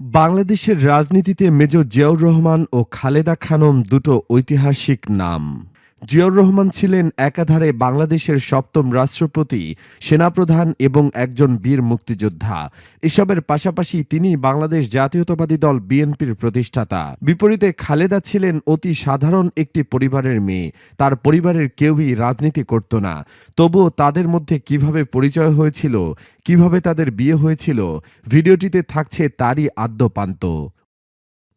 বাংলাদেশের রাজনীতিতে মেজর জিয়াউর রহমান ও খালেদা খানম দুটো ঐতিহাসিক নাম। জিয়াউর রহমান ছিলেন একাধারে বাংলাদেশের সপ্তম রাষ্ট্রপতি, সেনাপ্রধান এবং একজন বীর মুক্তিযোদ্ধা। এসবের পাশাপাশি তিনি বাংলাদেশ জাতীয়তাবাদী দল বিএনপির প্রতিষ্ঠাতা। বিপরীতে খালেদা ছিলেন অতি সাধারণ একটি পরিবারের মেয়ে। তার পরিবারের কেউই রাজনীতি করত না। তবুও তাদের মধ্যে কীভাবে পরিচয় হয়েছিল, কীভাবে তাদের বিয়ে হয়েছিল, ভিডিওটিতে থাকছে তারই আদ্যপান্ত।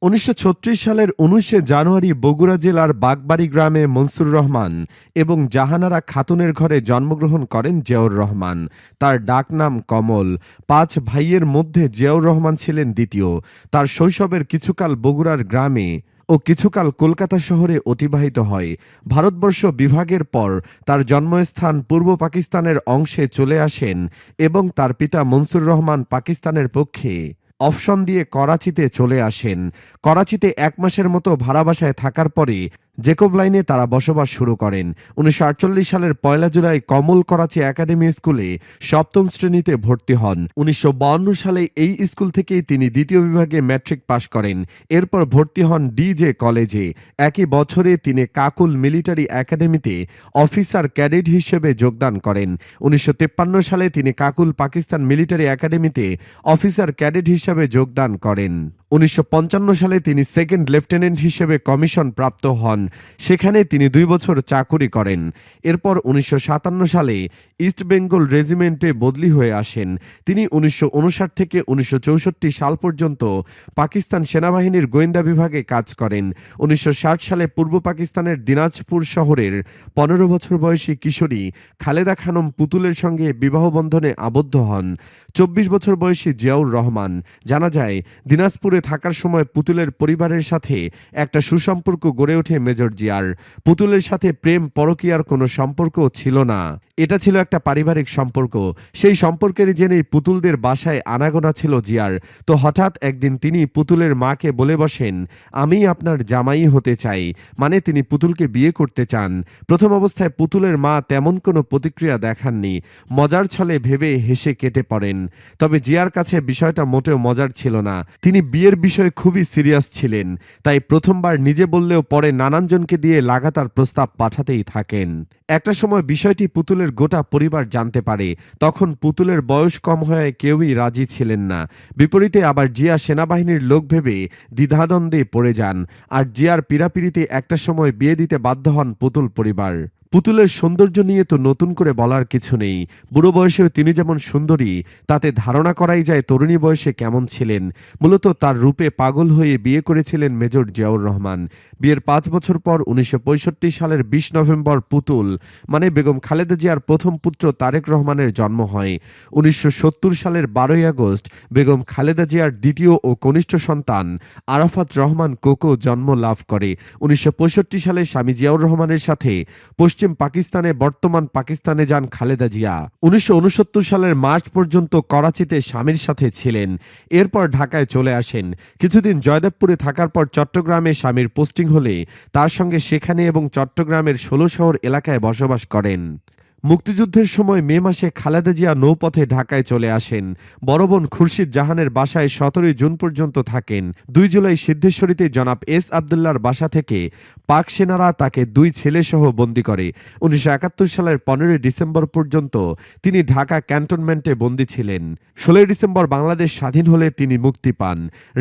উনিশশো ছত্রিশ সালের উনিশে জানুয়ারি বগুড়া জেলার বাগবাড়ি গ্রামে মনসুর রহমান এবং জাহানারা খাতুনের ঘরে জন্মগ্রহণ করেন জিয়াউর রহমান। তার ডাকনাম কমল। পাঁচ ভাইয়ের মধ্যে জিয়াউর রহমান ছিলেন দ্বিতীয়। তার শৈশবের কিছুকাল বগুড়ার গ্রামে ও কিছুকাল কলকাতা শহরে অতিবাহিত হয়। ভারতবর্ষ বিভাগের পর তার জন্মস্থান পূর্ব পাকিস্তানের অংশে চলে আসেন এবং তার পিতা মনসুর রহমান পাকিস্তানের পক্ষে অপশন দিয়ে করাচিতে চলে আসেন। করাচিতে এক মাসের মতো ভাড়া বাসায় থাকার পরে জেকব লাইনে তারা বসবাস শুরু করেন। উনিশশো আটচল্লিশ সালের পয়লা জুলাই কমল করাচি একাডেমি স্কুলে সপ্তম শ্রেণীতে ভর্তি হন। উনিশশো সালে এই স্কুল থেকেই তিনি দ্বিতীয় বিভাগে ম্যাট্রিক পাশ করেন। এরপর ভর্তি হন ডিজে কলেজে। একই বছরে তিনি কাকুল মিলিটারি একাডেমিতে অফিসার ক্যাডেট হিসেবে যোগদান করেন। উনিশশো সালে তিনি কাকুল পাকিস্তান মিলিটারি একাডেমিতে অফিসার ক্যাডেট হিসেবে যোগদান করেন। উনিশশো পঞ্চান্ন সালে তিনি সেকেন্ড লেফটেন্যান্ট হিসেবে কমিশন প্রাপ্ত হন। সেখানে তিনি দুই বছর চাকুরি করেন। এরপর উনিশশো সাতান্ন সালে ইস্ট বেঙ্গল রেজিমেন্টে বদলি হয়ে আসেন। তিনি উনিশশো থেকে উনিশশো চৌষট্টি সাল পর্যন্ত পাকিস্তান সেনাবাহিনীর গোয়েন্দা বিভাগে কাজ করেন। উনিশশো ষাট সালে পূর্ব পাকিস্তানের দিনাজপুর শহরের পনেরো বছর বয়সী কিশোরী খালেদা খানম পুতুলের সঙ্গে বিবাহ বন্ধনে আবদ্ধ হন। চব্বিশ বছর বয়সী জিয়াউর রহমান। জানা যায়, দিনাজপুরে থাকার সময় পুতুলের পরিবারের সাথে একটা সুসম্পর্ক গড়ে ওঠে মেজর জিয়ার। পুতুলের সাথে প্রেম, পরকীয়ার কোনো সম্পর্ক ছিল না। এটা ছিল একটা পারিবারিক সম্পর্ক। সেই সম্পর্কের জেনেই পুতুলদের বাসায় আনাগোনা ছিল জিয়ার। তো হঠাৎ একদিন তিনি পুতুলের মাকে বলে বসেন, আমি আপনার জামাই হতে চাই। মানে তিনি পুতুলকে বিয়ে করতে চান। প্রথম অবস্থায় পুতুলের মা তেমন কোনো প্রতিক্রিয়া দেখাননি। মজার ছলে ভেবে হেসে কেটে পড়েন। তবে জিয়ার কাছে বিষয়টা মোটেও মজার ছিল না। তিনি বিয়ের বিষয়ে খুবই সিরিয়াস ছিলেন। তাই প্রথমবার নিজে বললেও পরে নানানজনকে দিয়ে লাগাতার প্রস্তাব পাঠাতেই থাকেন। একটা সময় বিষয়টি পুতুলের গোটা পরিবার জানতে পারে। তখন পুতুলের বয়স কম হয়ে কেউই রাজি ছিলেন না। বিপরীতে আবার জিয়া সেনাবাহিনীর লোক ভেবে দ্বিধাদ্বন্দ্বে পড়ে যান। আর জিয়ার পীড়াপিড়িতে একটা সময় বিয়ে দিতে বাধ্য হন পুতুল পরিবার। পুতুলের সৌন্দর্য নিয়ে তো নতুন করে বলার কিছু নেই। বুড়ো বয়সেও তিনি যেমন সুন্দরী, তাতে ধারণা করাই যায় তরুণী বয়সে কেমন ছিলেন। মূলত তার রূপে পাগল হয়ে বিয়ে করেছিলেন মেজর জিয়াউর রহমান। বিয়ের পাঁচ বছর পর উনিশশো পঁয়ষট্টি সালের বিশ নভেম্বর পুতুল মানে বেগম খালেদা জিয়ার প্রথম পুত্র তারেক রহমানের জন্ম হয়। উনিশশো সত্তর সালের বারোই আগস্ট বেগম খালেদা জিয়ার দ্বিতীয় ও কনিষ্ঠ সন্তান আরাফাত রহমান কোকো জন্ম লাভ করে। উনিশশো পঁয়ষট্টি সালে স্বামী জিয়াউর রহমানের সাথে পশ্চিম পাকিস্তানে বর্তমান পাকিস্তানে যান খালেদা জিয়া। উনিশশো উনসত্তর সালের মার্চ পর্যন্ত করাচিতে স্বামীর সাথে ছিলেন। এরপর ঢাকায় চলে আসেন। কিছুদিন জয়দেবপুরে থাকার পর চট্টগ্রামে স্বামীর পোস্টিং হলে তার সঙ্গে সেখানে এবং চট্টগ্রামের ষোলো শহর এলাকায় বসবাস করেন। মুক্তিযুদ্ধের সময় মে মাসে খালেদা জিয়া নৌপথে ঢাকায় চলে আসেন। বড় বোন খুরশিদ জাহানের বাসায় সতেরোই জুন পর্যন্ত থাকেন। দুই জুলাই সিদ্ধেশ্বরীতে জনাব এস আবদুল্লার বাসা থেকে পাক সেনারা তাকে দুই ছেলে সহ বন্দি করে। উনিশশো একাত্তর সালের পনেরোই ডিসেম্বর পর্যন্ত তিনি ঢাকা ক্যান্টনমেন্টে বন্দী ছিলেন। ষোলোই ডিসেম্বর বাংলাদেশ স্বাধীন হলে তিনি মুক্তি পান।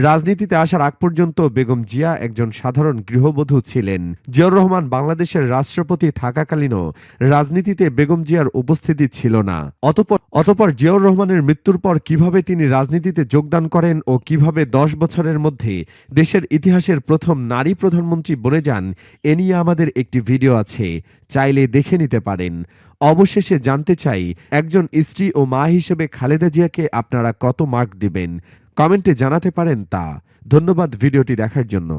রাজনীতিতে আসার আগ পর্যন্ত বেগম জিয়া একজন সাধারণ গৃহবধূ ছিলেন। জিয়াউর রহমান বাংলাদেশের রাষ্ট্রপতি থাকাকালীনও রাজনীতিতে বেগম বেগম জিয়ার উপস্থিতি ছিল না। অতপর অতপর জিয়াউর রহমানের মৃত্যুর পর কীভাবে তিনি রাজনীতিতে যোগদান করেন ও কীভাবে দশ বছরের মধ্যে দেশের ইতিহাসের প্রথম নারী প্রধানমন্ত্রী বনে যান, এ নিয়ে আমাদের একটি ভিডিও আছে। চাইলে দেখে নিতে পারেন। অবশেষে জানতে চাই, একজন স্ত্রী ও মা হিসেবে খালেদা জিয়াকে আপনারা কত মার্ক দিবেন? কমেন্টে জানাতে পারেন তা। ধন্যবাদ ভিডিওটি দেখার জন্য।